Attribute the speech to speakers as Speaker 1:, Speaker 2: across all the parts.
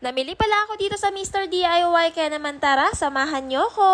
Speaker 1: Namili pala ako dito sa Mr. DIY kaya naman tara, samahan nyo ko.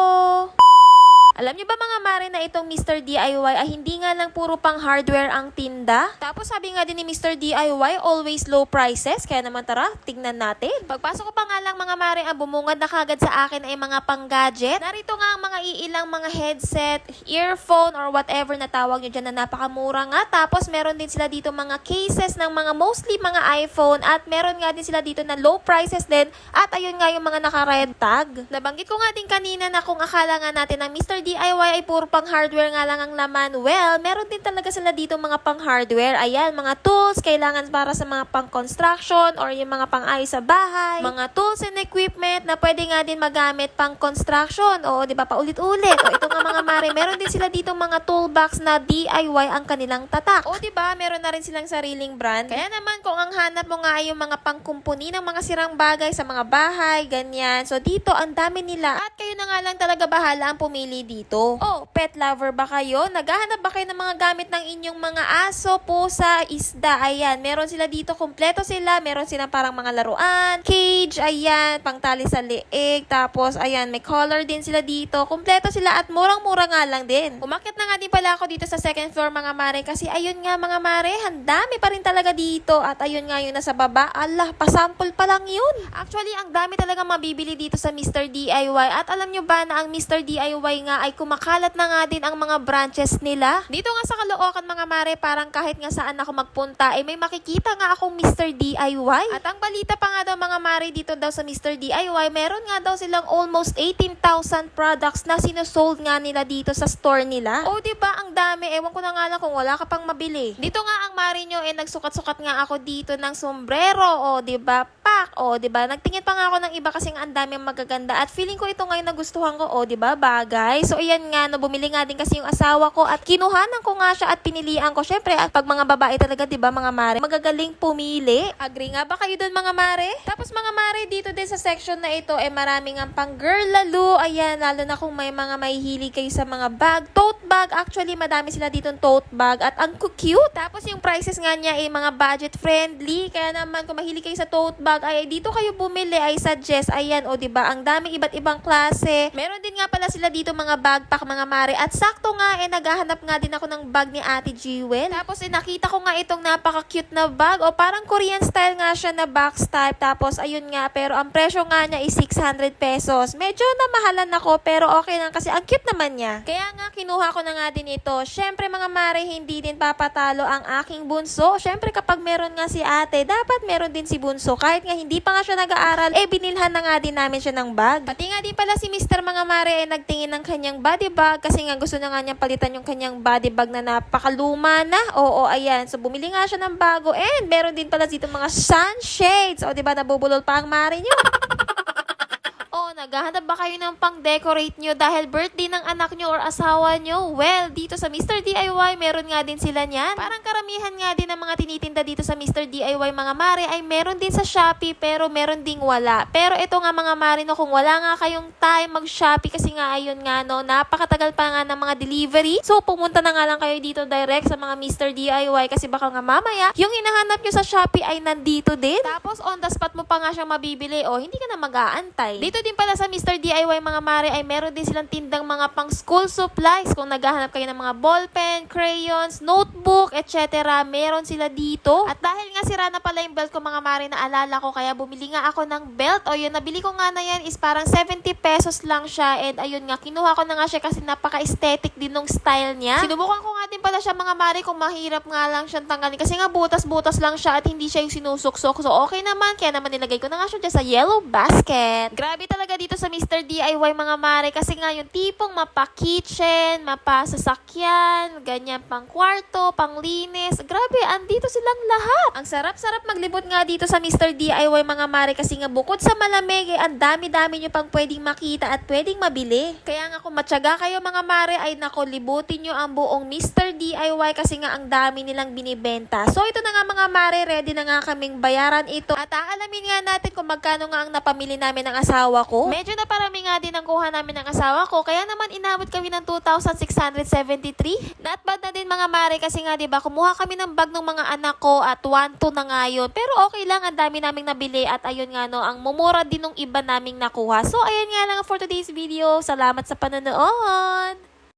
Speaker 1: Alam niyo ba mga mare na itong Mr. DIY ay hindi nga lang puro pang hardware ang tinda? Tapos sabi nga din ni Mr. DIY, always low prices. Kaya naman tara, tignan natin. Pagpasok ko pa nga lang mga mare, ang bumungad na kagad sa akin ay mga pang-gadget. Narito nga ang mga iilang mga headset, earphone, or whatever na tawag nyo dyan na napakamura nga. Tapos meron din sila dito mga cases ng mga mostly mga iPhone at meron nga din sila dito na low prices din. At ayun nga yung mga naka-red tag. Nabanggit ko nga din kanina na kung akala nga natin na Mr. DIY ay puro pang hardware nga lang ang laman. Well, meron din talaga sila dito mga pang hardware. Ayan, mga tools kailangan para sa mga pang construction or yung mga pang ayos sa bahay. Mga tools and equipment na pwede nga din magamit pang construction. O, di ba, paulit-ulit. O, ito nga mga mare, meron din sila dito mga toolbox na DIY ang kanilang tatak. O, di ba, meron na rin silang sariling brand. Kaya naman, kung ang hanap mo nga ay yung mga pangkumpuni ng mga sirang bagay sa mga bahay, ganyan. So, dito, ang dami nila. At kayo na nga lang talaga bahala ang pumili dito. Oh, pet lover ba kayo? Naghahanap ba kayo ng mga gamit ng inyong mga aso, pusa, isda? Ayan, meron sila dito, kompleto sila. Meron silang parang mga laruan, cage, ayan, pangtali sa leeg. Tapos, ayan, may collar din sila dito. Kompleto sila at murang-mura nga lang din. Umakyat na nga din pala ako dito sa second floor mga mare kasi ayun nga mga mare, ang dami pa rin talaga dito. At ayun nga yung nasa baba, Allah, pasample pa lang yun. Actually, ang dami talaga mabibili dito sa Mr. DIY. At alam nyo ba na ang Mr. DIY nga ay kumakalat na nga din ang mga branches nila? Dito nga sa Caloocan mga mare, parang kahit nga saan ako magpunta, ay may makikita nga akong Mr. DIY. At ang balita pa nga daw mga mare dito daw sa Mr. DIY, meron nga daw silang almost 18,000 products na sinosold nga nila dito sa store nila. O, di ba ang dami? Ewan ko na nga lang kung wala ka pang mabili. Dito nga ang mare nyo, eh, nagsukat-sukat nga ako dito ng sombrero. O, di ba? Pak. O, di ba? Nagtingin pa nga ako ng iba kasi ang dami magaganda. At feeling ko ito ngayon nagustuhan ko. O, di ba? Bagay. So, ayan nga, no, bumili nga din kasi yung asawa ko at kinuhanan ko nga siya at pinilian ko. Syempre, at pag mga babae talaga, di ba, mga mare, magagaling pumili. Agree nga ba kayo doon, mga mare? Tapos, mga mare, dito din sa section na ito, eh, maraming ang pang girl lalo. Ayan, lalo na kung may mga mahihilig kayo sa mga bag. Tote bag, actually, madami sila dito tote bag at ang cute. Tapos, yung prices nga niya, eh, mga budget friendly. Kaya naman, kung mahilig kayo sa tote bag, ay dito kayo bumili, ay suggest. Ayan, o, di ba? Ang daming iba't ibang klase. Meron din nga pala sila dito mga backpack, mga mare. At sakto nga, eh, naghahanap nga din ako ng bag ni Ate Jewel. Tapos, eh, nakita ko nga itong napaka-cute na bag. O, parang Korean style nga siya na box type. Tapos, ayun nga, pero ang presyo nga niya is 600 pesos. Medyo namahalan ako, pero okay lang kasi ang cute naman niya. Kaya nga, kinuha ko na nga din ito. Syempre, mga mare, hindi din papatalo ang aking bunso. Syempre, kapag meron nga si ate, dapat meron din si bunso. Kahit nga hindi pa nga siya nag-aaral, eh, binilhan na nga din namin siya ng bag. Pati nga din pala si Mr. Mga Mare, eh, nagtingin ng kanyang body bag kasi nga gusto na nga niyang palitan yung kanyang body bag na napakaluma na. Oo, ayan. So, bumili nga siya ng bago. And, meron din pala dito mga sunshades. O, di ba, nabubulol pa ang mare niyo. Oh, naghahanap ba kayo ng pang-decorate nyo dahil birthday ng anak nyo or asawa nyo? Well, dito sa Mr. DIY, meron nga din sila niyan. Parang karamihan nga din ng mga tinitinda dito sa Mr. DIY mga mare ay meron din sa Shopee pero meron ding wala. Pero ito nga mga mare no, kung wala nga kayong time mag-Shopee kasi nga ayun nga no, napakatagal pa nga ng mga delivery. So, pumunta na nga lang kayo dito direct sa mga Mr. DIY kasi baka nga mamaya, yung hinahanap nyo sa Shopee ay nandito din. Tapos, on the spot mo pa nga siyang mabibili o hindi ka na mag-aantay. Dito din pala sa Mr. DIY mga mare ay meron din silang tindang mga pang school supplies. Kung naghahanap kayo ng mga ballpen, crayons, notebook, etc. Meron sila dito. At dahil nga sira na pala yung belt ko mga mare na alala ko kaya bumili nga ako ng belt. O yun, nabili ko nga na yan is parang 70 pesos lang siya. And ayun nga, kinuha ko na nga siya kasi napaka-aesthetic din nung style niya. Sinubukan ko nga din pala siya mga mare kung mahirap nga lang siyang tanggalin. Kasi nga butas-butas lang siya at hindi siya yung sinusuksok. So okay naman, kaya naman nilagay ko na nga siya sa yellow basket. Grabe talaga dito sa Mr. DIY mga mare kasi nga yung tipong mapa-kitchen, mapa-sasakyan, ganyan pang kwarto, pang linis. Grabe, andito silang lahat. Ang sarap-sarap maglibot nga dito sa Mr. DIY mga mare kasi nga bukod sa malamig, eh, ang dami-dami nyo pang pwedeng makita at pwedeng mabili. Kaya nga kung matyaga kayo mga mare ay nako libutin nyo ang buong Mr. DIY kasi nga ang dami nilang binibenta. So ito na nga mga mare, ready na nga kaming bayaran ito at aalamin nga natin kung magkano nga ang napamili namin ng asawa ko. Medyo na parami nga din ang kuha namin ng asawa ko, kaya naman inabot kami ng 2,673. Not bad na din mga mare kasi nga 'di ba kumuha kami ng bag ng mga anak ko at 1 2 na nga yun. Pero okay lang, ang dami naming nabili at ayun nga no, ang mumura din ng iba naming nakuha. So ayun nga lang for today's video. Salamat sa panonood!